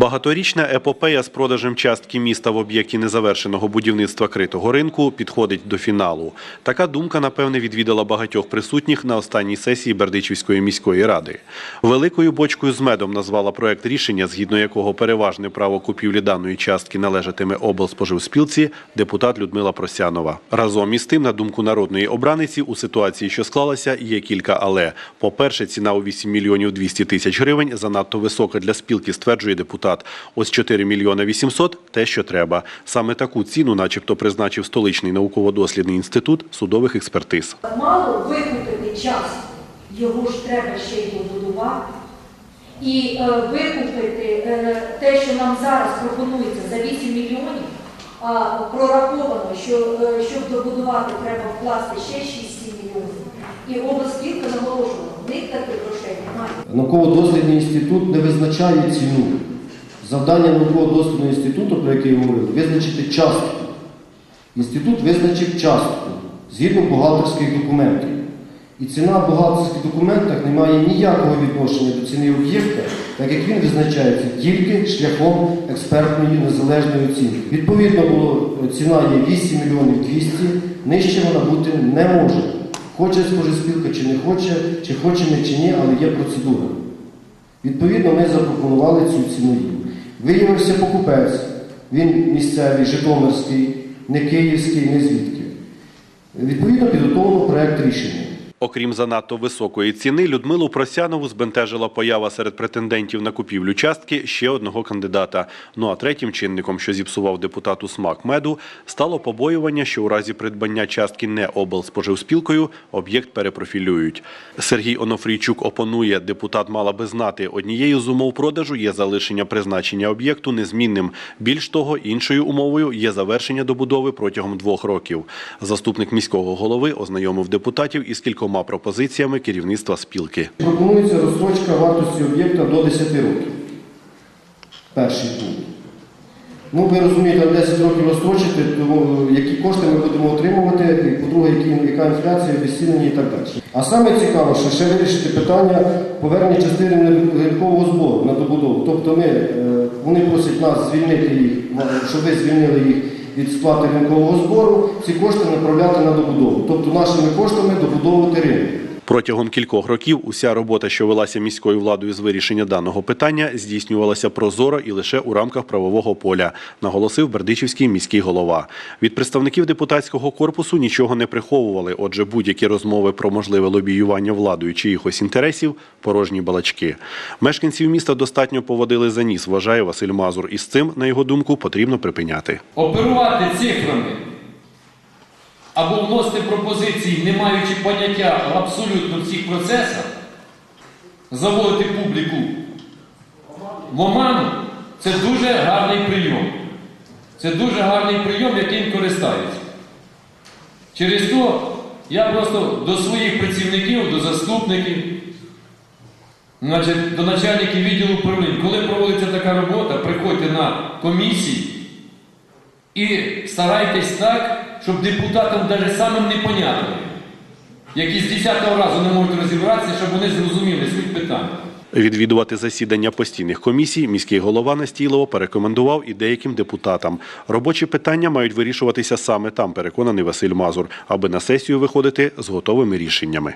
Багаторічна епопея з продажем частки міста в об'єкті незавершеного будівництва критого ринку підходить до фіналу. Така думка, напевне, відвідала багатьох присутніх на останній сесії Бердичівської міської ради. Великою бочкою з медом назвала проект рішення, згідно якого переважне право купівлі даної частки належатиме облспоживспілці, депутат Людмила Просянова. Разом із тим, на думку народної обраниці, у ситуації, що склалася, є кілька але. По-перше, ціна у 8 мільйонів 200 тисяч гривень занадто висока для спілки, стверджує депутат. Ось 4 мільйони 800 – те, що треба. Саме таку ціну начебто призначив столичний науково-дослідний інститут судових експертиз. Мало викупити частку, його ж треба ще й добудувати. І е, викупити е, те, що нам зараз пропонується за 8 мільйонів, а прораховано, що е, щоб добудувати, треба вкласти ще 6-7 мільйонів. І обласпілка наголошувала, в них таких грошей немає. Науково-дослідний інститут не визначає ціну. Завдання науково-дослідного інституту, про який я говорив, визначити частку. Інститут визначив частку згідно бухгалтерських документів. І ціна в бухгалтерських документах не має ніякого відношення до ціни об'єкта, так як він визначається тільки шляхом експертної незалежної оцінки. Відповідно, було, ціна є 8 мільйонів 200, нижче вона бути не може. Хоче споживспілка чи не хоче, чи хоче ми чи ні, але є процедура. Відповідно, ми запропонували цю ціну їм. Виявився покупець, він місцевий, житомирський, не київський, не звідки. Відповідно, підготовлено проект рішення. Окрім занадто високої ціни, Людмилу Просянову збентежила поява серед претендентів на купівлю частки ще одного кандидата. Ну а третім чинником, що зіпсував депутату смак меду, стало побоювання, що у разі придбання частки не облспоживспілкою об'єкт перепрофілюють. Сергій Онофрійчук опонує, депутат мала би знати, однією з умов продажу є залишення призначення об'єкту незмінним. Більш того, іншою умовою є завершення добудови протягом двох років. Заступник міського голови ознайомив депутатів із кількома пропозиціями керівництва спілки. Пропонується розстрочка вартості об'єкта до 10 років. Перший пункт. Ну, ви розумієте, на 10 років розстрочити, то які кошти ми будемо отримувати, і, по-друге, яка інфляція, обіцінення і так далі. А саме цікаво, що ще вирішити питання повернення частини ринкового збору на добудову. Тобто ми, е, вони просять нас звільнити їх, щоб ви звільнили їх від сплати ринкового збору, ці кошти направляти на добудову. Тобто нашими коштами добудовувати ринок. Протягом кількох років уся робота, що велася міською владою з вирішення даного питання, здійснювалася прозоро і лише у рамках правового поля, наголосив Бердичівський міський голова. Від представників депутатського корпусу нічого не приховували. Отже, будь-які розмови про можливе лобіювання владою чиїхось інтересів порожні балачки. Мешканців міста достатньо поводили за ніс, вважає Василь Мазур. І з цим, на його думку, потрібно припиняти. оперувати цифрами або вносити пропозиції, не маючи поняття в абсолютно всіх процесах, заводити публіку в оману, це дуже гарний прийом. Це дуже гарний прийом, яким користаються. Через то я просто до своїх працівників, до заступників, до начальників відділу управління, коли проводиться така робота, приходьте на комісії і старайтесь так, щоб депутатам навіть самим непонятним, які з 10-го разу не можуть розібратися, щоб вони зрозуміли суть питання. Відвідувати засідання постійних комісій міський голова Настійлово порекомендував і деяким депутатам. Робочі питання мають вирішуватися саме там, переконаний Василь Мазур, аби на сесію виходити з готовими рішеннями.